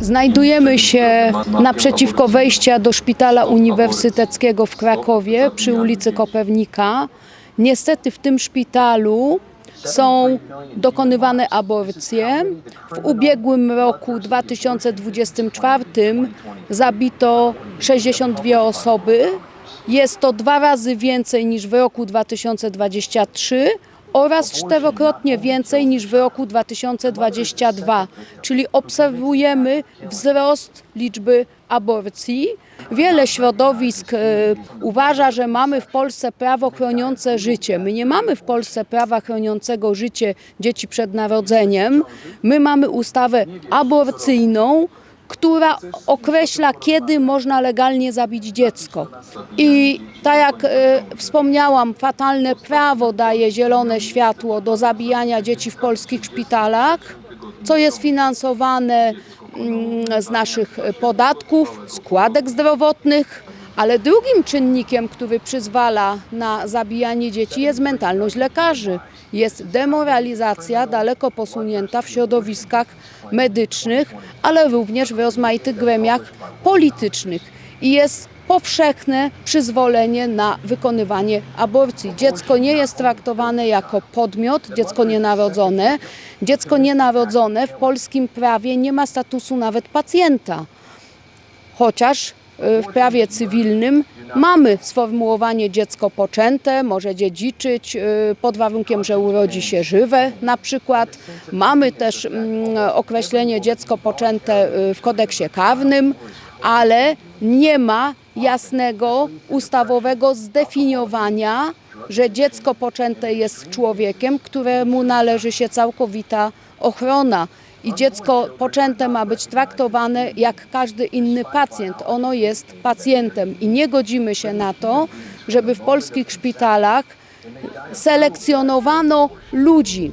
Znajdujemy się naprzeciwko wejścia do Szpitala Uniwersyteckiego w Krakowie przy ulicy Kopernika. Niestety w tym szpitalu są dokonywane aborcje. W ubiegłym roku 2024 zabito 62 osoby. Jest to dwa razy więcej niż w roku 2023 oraz czterokrotnie więcej niż w roku 2022, czyli obserwujemy wzrost liczby aborcji. Wiele środowisk e, uważa, że mamy w Polsce prawo chroniące życie. My nie mamy w Polsce prawa chroniącego życie dzieci przed narodzeniem. My mamy ustawę aborcyjną, która określa, kiedy można legalnie zabić dziecko. I tak jak e, wspomniałam, fatalne prawo daje zielone światło do zabijania dzieci w polskich szpitalach, co jest finansowane mm, z naszych podatków, składek zdrowotnych. Ale drugim czynnikiem, który przyzwala na zabijanie dzieci jest mentalność lekarzy. Jest demoralizacja daleko posunięta w środowiskach medycznych, ale również w rozmaitych gremiach politycznych. I jest powszechne przyzwolenie na wykonywanie aborcji. Dziecko nie jest traktowane jako podmiot, dziecko nienarodzone. Dziecko nienarodzone w polskim prawie nie ma statusu nawet pacjenta chociaż w prawie cywilnym mamy sformułowanie dziecko poczęte, może dziedziczyć y, pod warunkiem, że urodzi się żywe na przykład. Mamy też mm, określenie dziecko poczęte y, w kodeksie karnym, ale nie ma jasnego ustawowego zdefiniowania, że dziecko poczęte jest człowiekiem, któremu należy się całkowita ochrona. I dziecko poczęte ma być traktowane jak każdy inny pacjent. Ono jest pacjentem i nie godzimy się na to, żeby w polskich szpitalach selekcjonowano ludzi